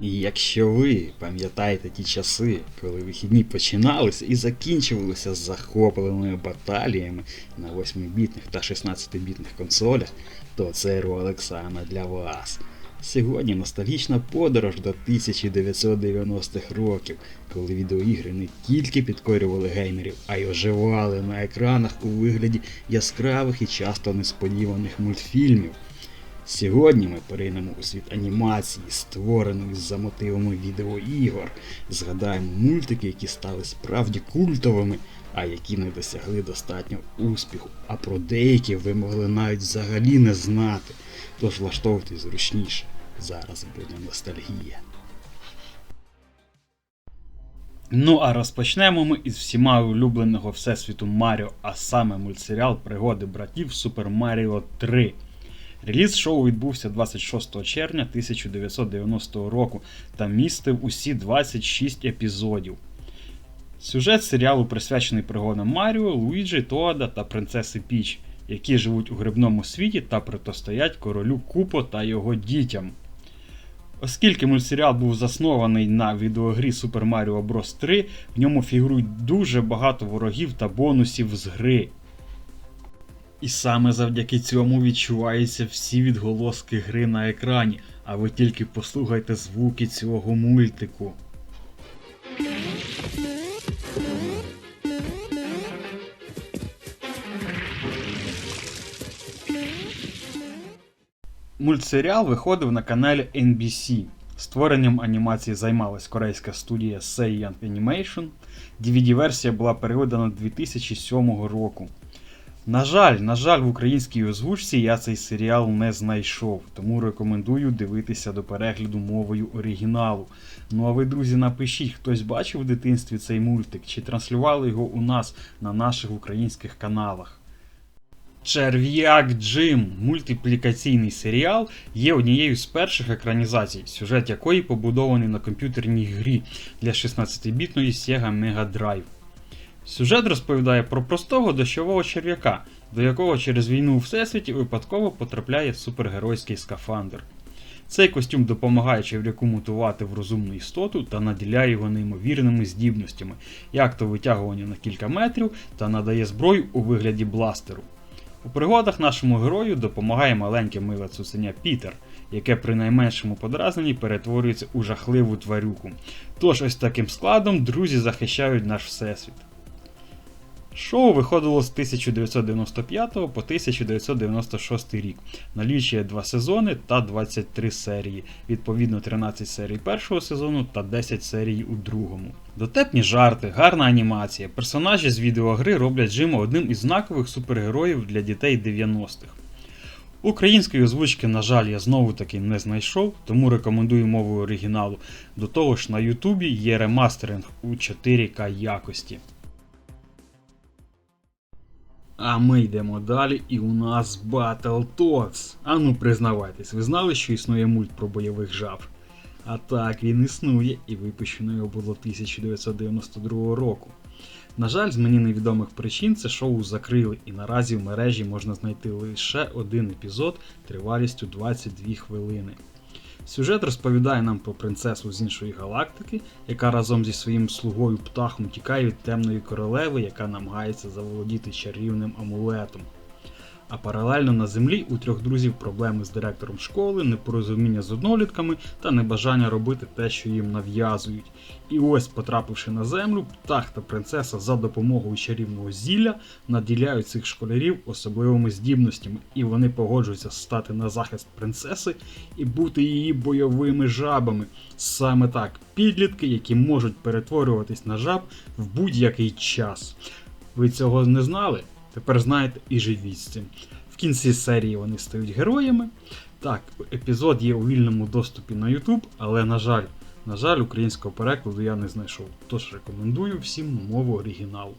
І якщо ви пам'ятаєте ті часи, коли вихідні починалися і закінчувалися захопливими баталіями на 8-бітних та 16-бітних консолях, то цей ролик саме для вас. Сьогодні ностальгічна подорож до 1990-х років, коли відеоігри не тільки підкорювали геймерів, а й оживали на екранах у вигляді яскравих і часто несподіваних мультфільмів. Сьогодні ми перейдемо у світ анімації, створеної за мотивами відеоігор. Згадаємо мультики, які стали справді культовими, а які не досягли достатньо успіху, а про деякі ви могли навіть взагалі не знати. Тож влаштовуйтесь зручніше. Зараз буде ностальгія. Ну а розпочнемо ми із всіма улюбленого Всесвіту Маріо, а саме мультсеріал Пригоди братів Super Mario 3. Реліз шоу відбувся 26 червня 1990 року та містив усі 26 епізодів. Сюжет серіалу присвячений пригодам Маріо, Луїджі, Тоада та принцеси Піч, які живуть у грибному світі та протистоять королю Купо та його дітям. Оскільки мультсеріал був заснований на відеогрі Super Mario Bros. 3, в ньому фігурують дуже багато ворогів та бонусів з гри. І саме завдяки цьому відчуваються всі відголоски гри на екрані, а ви тільки послухайте звуки цього мультику. Мультсеріал виходив на каналі NBC. Створенням анімації займалась корейська студія Seiyan Animation. DVD-версія була переведена 2007 року. На жаль, на жаль, в українській озвучці я цей серіал не знайшов, тому рекомендую дивитися до перегляду мовою оригіналу. Ну а ви, друзі, напишіть, хтось бачив в дитинстві цей мультик чи транслювали його у нас на наших українських каналах. Черв'як Джим мультиплікаційний серіал є однією з перших екранізацій, сюжет якої побудований на комп'ютерній грі для 16-бітної Sega Mega Drive. Сюжет розповідає про простого дощового черв'яка, до якого через війну у всесвіті випадково потрапляє супергеройський скафандр. Цей костюм допомагає черв'яку мутувати в розумну істоту та наділяє його неймовірними здібностями, як то витягування на кілька метрів та надає зброю у вигляді бластеру. У пригодах нашому герою допомагає маленьке миле цуценя Пітер, яке при найменшому подразненні перетворюється у жахливу тварюку. Тож ось таким складом друзі захищають наш всесвіт. Шоу виходило з 1995 по 1996 рік, налічує 2 сезони та 23 серії, відповідно 13 серій першого сезону та 10 серій у другому. Дотепні жарти, гарна анімація, персонажі з відеогри роблять Джима одним із знакових супергероїв для дітей 90-х. Української озвучки, на жаль, я знову таки не знайшов, тому рекомендую мову оригіналу. До того ж, на Ютубі є ремастеринг у 4К якості. А ми йдемо далі, і у нас Battletoads. А ну признавайтесь, ви знали, що існує мульт про бойових жаб? А так, він існує, і випущено його було 1992 року. На жаль, з мені невідомих причин це шоу закрили, і наразі в мережі можна знайти лише один епізод тривалістю 22 хвилини. Сюжет розповідає нам про принцесу з іншої галактики, яка разом зі своїм слугою птахом тікає від темної королеви, яка намагається заволодіти чарівним амулетом. А паралельно на землі у трьох друзів проблеми з директором школи, непорозуміння з однолітками та небажання робити те, що їм нав'язують. І ось, потрапивши на землю, птах та принцеса за допомогою чарівного зілля наділяють цих школярів особливими здібностями, і вони погоджуються стати на захист принцеси і бути її бойовими жабами. Саме так, підлітки, які можуть перетворюватись на жаб в будь-який час. Ви цього не знали? Тепер знаєте і живіть з цим. В кінці серії вони стають героями. Так, епізод є у вільному доступі на YouTube, але, на жаль, на жаль, українського перекладу я не знайшов. Тож рекомендую всім мову оригіналу.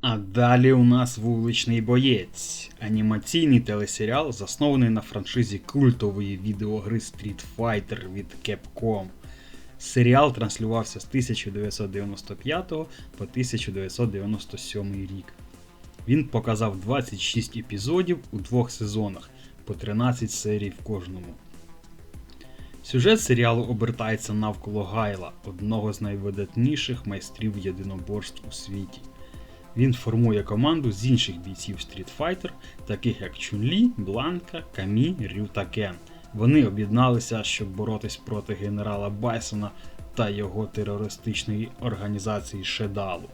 А далі у нас вуличний боєць. Анімаційний телесеріал, заснований на франшизі культової відеогри Street Fighter від Capcom. Серіал транслювався з 1995 по 1997 рік. Він показав 26 епізодів у двох сезонах по 13 серій в кожному. Сюжет серіалу обертається навколо Гайла, одного з найвидатніших майстрів єдиноборств у світі. Він формує команду з інших бійців Street Fighter, таких як Чунлі, Бланка, Камі, Рю та Кен. Вони об'єдналися, щоб боротись проти генерала Байсона та його терористичної організації Шедалу.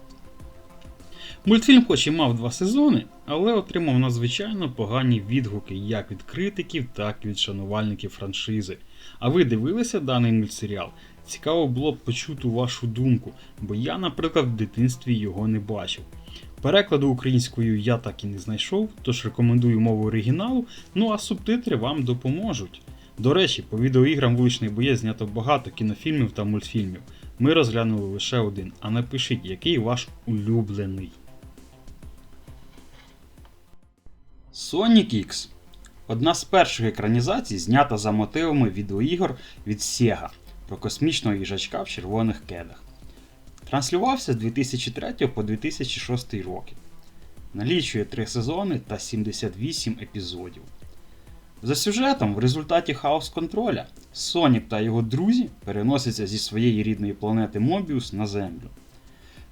Мультфільм хоч і мав два сезони, але отримав надзвичайно погані відгуки як від критиків, так і від шанувальників франшизи. А ви дивилися даний мультсеріал? Цікаво було б почути вашу думку, бо я, наприклад, в дитинстві його не бачив. Перекладу українською я так і не знайшов, тож рекомендую мову оригіналу, ну а субтитри вам допоможуть. До речі, по відеоіграм вуличний боєць знято багато кінофільмів та мультфільмів. Ми розглянули лише один, а напишіть, який ваш улюблений. Sonic X одна з перших екранізацій, знята за мотивами відеоігор від Sega про космічного їжачка в червоних кедах. Транслювався з 2003 по 2006 роки. Налічує 3 сезони та 78 епізодів. За сюжетом, в результаті хаос контроля, Сонік та його друзі переносяться зі своєї рідної планети Мобіус на Землю.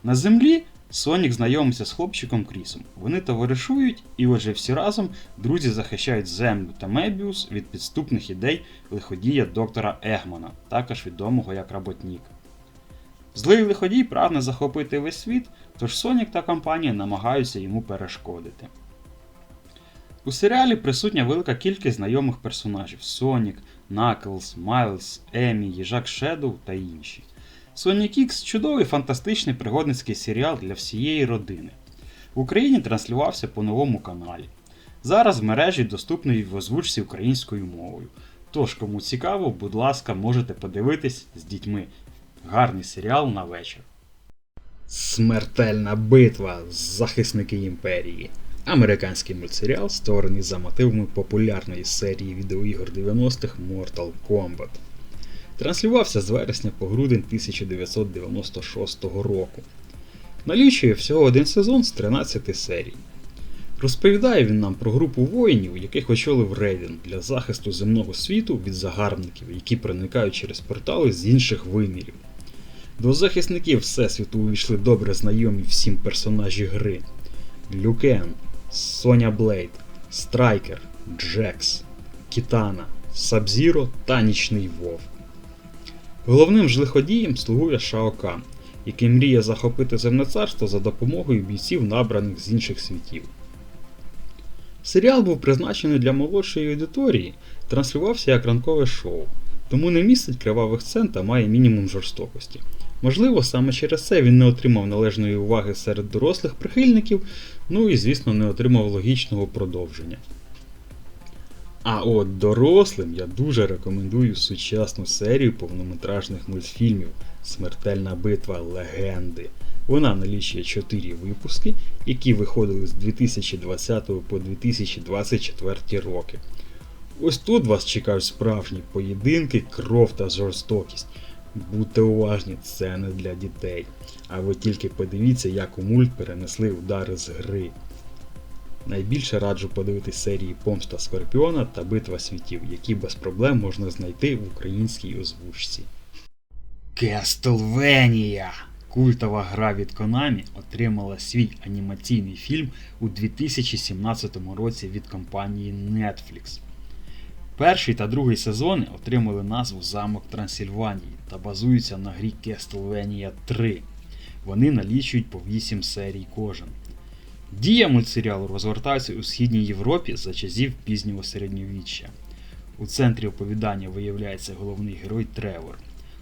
На Землі Сонік знайомиться з хлопчиком Крісом. Вони товаришують, і отже всі разом друзі захищають Землю та Мебіус від підступних ідей лиходія доктора Егмана, також відомого як Работнік. Злий лиходій прагне захопити весь світ, тож Сонік та компанія намагаються йому перешкодити. У серіалі присутня велика кількість знайомих персонажів: Сонік, Наклз, Майлз, Емі, Їжак Шедоу та інші. Sonic X чудовий фантастичний пригодницький серіал для всієї родини. В Україні транслювався по новому каналі. Зараз в мережі доступний в озвучці українською мовою. Тож, кому цікаво, будь ласка, можете подивитись з дітьми. Гарний серіал на вечір. Смертельна битва. Захисники імперії. Американський мультсеріал, створений за мотивами популярної серії відеоігор 90-х Mortal Kombat. Транслювався з вересня по грудень 1996 року. Налічує всього один сезон з 13 серій. Розповідає він нам про групу воїнів, яких очолив Рейден для захисту земного світу від загарбників, які проникають через портали з інших вимірів. До захисників Всесвіту увійшли добре знайомі всім персонажі гри: Люкен, Соня Блейд, Страйкер, Джекс, Кітана, Сабзіро та Нічний Вовк. Головним ж лиходієм слугує Шао Кан, який мріє захопити земне царство за допомогою бійців, набраних з інших світів. Серіал був призначений для молодшої аудиторії, транслювався як ранкове шоу, тому не містить кривавих сцен та має мінімум жорстокості. Можливо, саме через це він не отримав належної уваги серед дорослих прихильників, ну і, звісно, не отримав логічного продовження. А от дорослим я дуже рекомендую сучасну серію повнометражних мультфільмів Смертельна битва легенди. Вона налічує 4 випуски, які виходили з 2020 по 2024 роки. Ось тут вас чекають справжні поєдинки, кров та жорстокість. Будьте уважні, це не для дітей. А ви тільки подивіться, як у мульт перенесли удари з гри. Найбільше раджу подивитись серії Помста Скорпіона та Битва світів, які без проблем можна знайти в українській озвучці. Castlevania! Культова гра від Konami отримала свій анімаційний фільм у 2017 році від компанії Netflix. Перший та другий сезони отримали назву Замок Трансильванії та базуються на грі Castlevania 3. Вони налічують по 8 серій кожен. Дія мультсеріалу розгортається у Східній Європі за часів пізнього середньовіччя. У центрі оповідання виявляється головний герой Тревор.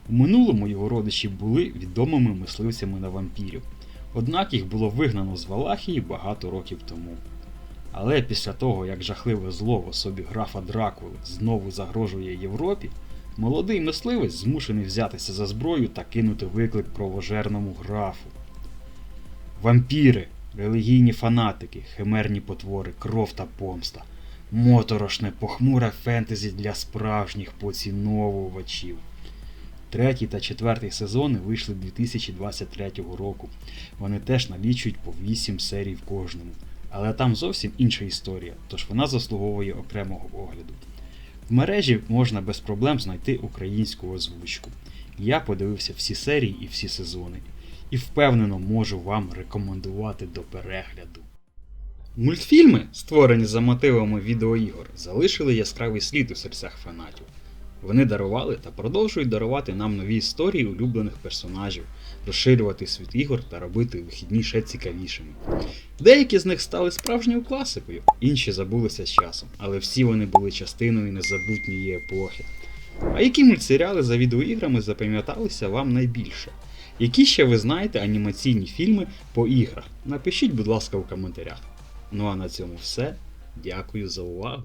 У минулому його родичі були відомими мисливцями на вампірів, однак їх було вигнано з Валахії багато років тому. Але після того, як жахливе зло в особі графа Дракули знову загрожує Європі, молодий мисливець змушений взятися за зброю та кинути виклик кровожерному графу. Вампіри, релігійні фанатики, химерні потвори, кров та помста, моторошне, похмуре фентезі для справжніх поціновувачів. Третій та четвертий сезони вийшли 2023 року. Вони теж налічують по 8 серій в кожному. Але там зовсім інша історія, тож вона заслуговує окремого огляду. В мережі можна без проблем знайти українську озвучку. Я подивився всі серії і всі сезони, і впевнено можу вам рекомендувати до перегляду. Мультфільми, створені за мотивами відеоігор, залишили яскравий слід у серцях фанатів. Вони дарували та продовжують дарувати нам нові історії улюблених персонажів, розширювати світ ігор та робити вихідні ще цікавішими. Деякі з них стали справжньою класикою, інші забулися з часом, але всі вони були частиною незабутньої епохи. А які мультсеріали за відеоіграми запам'яталися вам найбільше? Які ще ви знаєте анімаційні фільми по іграх? Напишіть, будь ласка, у коментарях. Ну а на цьому все. Дякую за увагу.